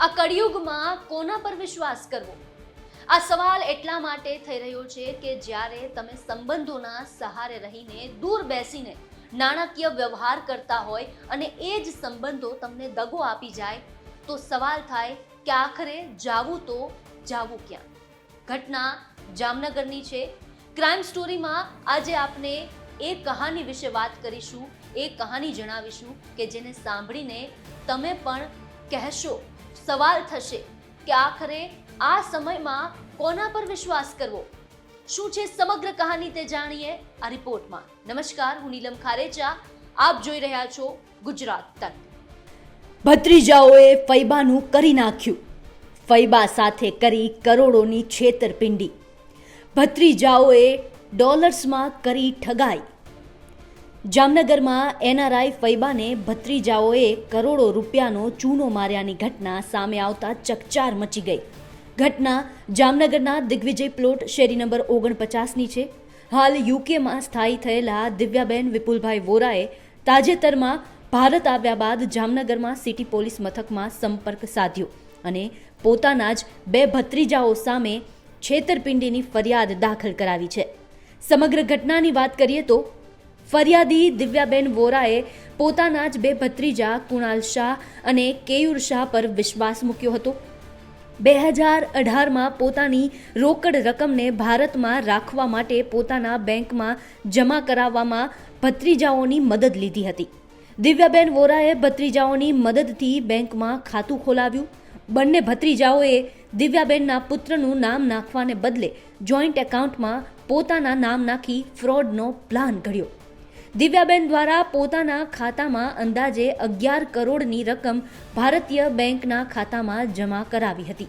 આ કળિયુગમાં કોના પર વિશ્વાસ કરવો? આ સવાલ એટલા માટે થઈ રહ્યો છે કે જ્યારે તમે સંબંધોના સહારે રહીને દૂર બેસીને નાણાકીય વ્યવહાર કરતા હોય અને એ જ સંબંધો તમને દગો આપી જાય, તો સવાલ થાય કે આખરે જાવું તો જાવું ક્યાં? ઘટના જામનગરની છે. ક્રાઇમ સ્ટોરીમાં આજે આપને એ કહાની વિશે વાત કરીશું, એ કહાની જણાવીશું કે જેને સાંભળીને તમે પણ કહેશો સવાલ થશે કે આખરે આ સમયમાં કોના પર વિશ્વાસ કરવો? શું છે સમગ્ર કહાની તે જાણીએ? આ રિપોર્ટમાં. નમસ્કાર, હું નીલમ ખારેચા. આપ જોઈ રહ્યા છો ગુજરાત તક. ભત્રીજાઓએ ફૈબાનું કરી નાખ્યું. ફૈબા સાથે કરી કરોડોની છેતરપિંડી. ભત્રીજાઓએ ડોલર્સમાં કરી ઠગાઈ. જામનગરમાં એનઆરઆઈ ફૈબાને ભત્રીજાઓએ કરોડો રૂપિયાનો ચૂનો માર્યાની ઘટના સામે આવતા ચકચાર મચી ગઈ. ઘટના જામનગરના દિગ્વિજય પ્લોટ શેરી નંબર ઓગણપચાસની છે. હાલ યુકેમાં સ્થાયી થયેલા દિવ્યાબેન વિપુલભાઈ વોરાએ તાજેતરમાં ભારત આવ્યા બાદ જામનગરમાં સિટી પોલીસ મથકમાં સંપર્ક સાધ્યો અને પોતાના જ બે ભત્રીજાઓ સામે છેતરપિંડીની ફરિયાદ દાખલ કરાવી છે. સમગ્ર ઘટનાની વાત કરીએ તો ફરિયાદી દિવ્યાબેન વોરાએ પોતાના જ બે ભત્રીજા કુણાલ શાહ અને કેયુર શાહ પર વિશ્વાસ મૂક્યો હતો. બે હજાર અઢારમાં પોતાની રોકડ રકમને ભારતમાં રાખવા માટે પોતાના બેંકમાં જમા કરાવવામાં ભત્રીજાઓની મદદ લીધી હતી. દિવ્યાબેન વોરાએ ભત્રીજાઓની મદદથી બેંકમાં ખાતું ખોલાવ્યું. બંને ભત્રીજાઓએ દિવ્યાબેનના પુત્રનું નામ નાખવાને બદલે જોઈન્ટ એકાઉન્ટમાં પોતાના નામ નાખી ફ્રોડનો પ્લાન ઘડ્યો. દિવ્યાબેન દ્વારા પોતાના ખાતામાં અંદાજે અગિયાર કરોડની રકમ ભારતીય બેંકના ખાતામાં જમા કરાવી હતી,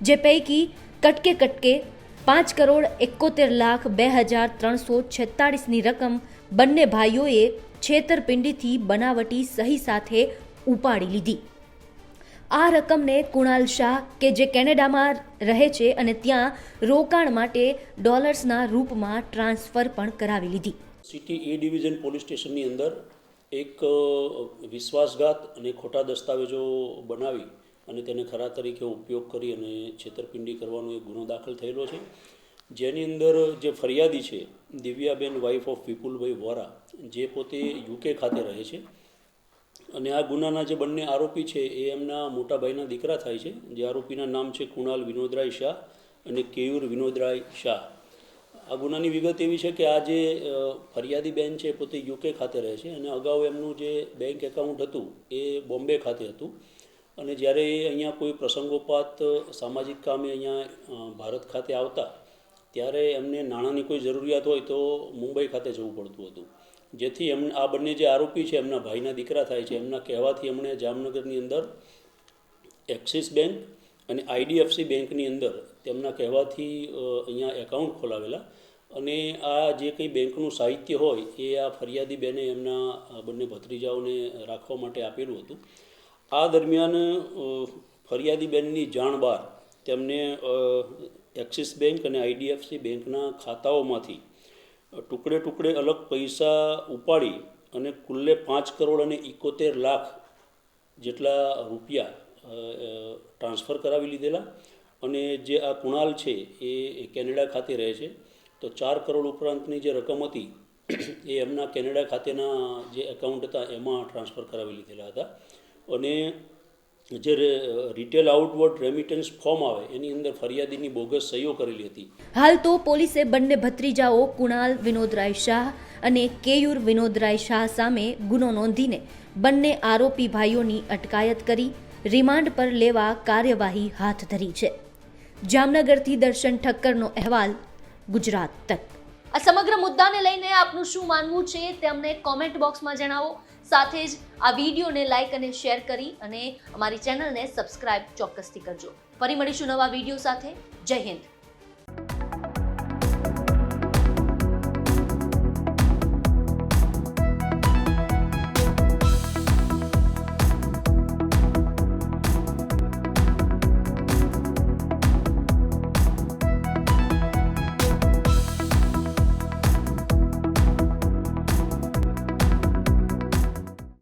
જે પૈકી કટકે કટકે પાંચ કરોડ એકોતેર લાખ બે હજાર ત્રણસો છેતાળીસની રકમ બંને ભાઈઓએ છેતરપિંડીથી બનાવટી સહી સાથે ઉપાડી લીધી. આ રકમને કુણાલ શાહ, કે જે કેનેડામાં રહે છે અને ત્યાં રોકાણ માટે ડોલર્સના રૂપમાં ટ્રાન્સફર પણ કરાવી લીધી. સિટી એ ડિવિઝન પોલીસ સ્ટેશનની અંદર એક વિશ્વાસઘાત અને ખોટા દસ્તાવેજો બનાવી અને તેને ખરા તરીકે ઉપયોગ કરી અને છેતરપિંડી કરવાનો એક ગુનો દાખલ થયેલો છે. જેની અંદર જે ફરિયાદી છે, દિવ્યાબેન વાઇફ ઓફ વિપુલભાઈ વોરા, જે પોતે યુકે ખાતે રહે છે. અને આ ગુનાના જે બંને આરોપી છે, એ એમના મોટા ભાઈના દીકરા થાય છે, જે આરોપીના નામ છે કુણાલ વિનોદરાય શાહ અને કેયુર વિનોદરાય શાહ. આ ગુનાની વિગત એવી છે કે આ જે ફરિયાદી બેન છે પોતે યુકે ખાતે રહે છે અને અગાઉ એમનું જે બેંક એકાઉન્ટ હતું, એ બોમ્બે ખાતે હતું. અને જ્યારે એ અહીંયા કોઈ પ્રસંગોપાત, સામાજિક કામે અહીંયા ભારત ખાતે આવતા, ત્યારે એમને નાણાંની કોઈ જરૂરિયાત હોય તો મુંબઈ ખાતે જવું પડતું હતું. જેથી એમ આ બંને જે આરોપી છે, એમના ભાઈના દીકરા થાય છે, એમના કહેવાથી એમણે જામનગરની અંદર એક્સિસ બેંક અને આઈડીએફસી બેંકની અંદર તેમના કહેવાથી અહીંયા એકાઉન્ટ ખોલાવેલા. અને આ જે કંઈ બેંકનું સાહિત્ય હોય, એ આ ફરિયાદી બેને એમના બંને ભત્રીજાઓને રાખવા માટે આપેલું હતું. આ દરમિયાન ફરિયાદી બેનની જાણ બહાર તેમને એક્સિસ બેંક અને આઈડીએફસી બેંકના ખાતાઓમાંથી ટુકડે ટુકડે અલગ પૈસા ઉપાડી અને કુલ્લે પાંચ કરોડ અને એકોતેર લાખ જેટલા રૂપિયા ટ્રાન્સફર કરાવી લીધેલા. અને જે આ કુણાલ છે એ કેનેડા ખાતે રહે છે. તો ચાર કરોડ ઉપરાંતની જે રકમ હતી, એ એમના કેનેડા ખાતેના જે એકાઉન્ટ હતા, એમાં ટ્રાન્સફર કરાવી લીધેલા હતા. અને જે રિટેલ આઉટવર્ડ રેમિટન્સ ફોર્મ આવે એની અંદર ફરિયાદીની બોગસ સહીઓ કરેલી હતી. હાલ તો પોલીસે બંને ભત્રીજાઓ કુણાલ વિનોદરાય શાહ અને કેયુર વિનોદરાય શાહ સામે ગુનો નોંધીને બંને આરોપી ભાઈઓની અટકાયત કરી રિમાન્ડ પર લેવા કાર્યવાહી હાથ ધરી છે. જામનગરથી દર્શન ઠક્કરનો અહેવાલ ગુજરાત તક. આ સમગ્ર મુદ્દાને લઈને આપનું શું માનવું છે તે અમને કોમેન્ટ બોક્સમાં જણાવો. સાથે જ આ વિડીયોને લાઈક અને શેર કરી અને અમારી ચેનલને સબસ્ક્રાઇબ ચોક્કસથી કરજો. ફરી મળીશું નવા વીડિયો સાથે. જય હિન્દ.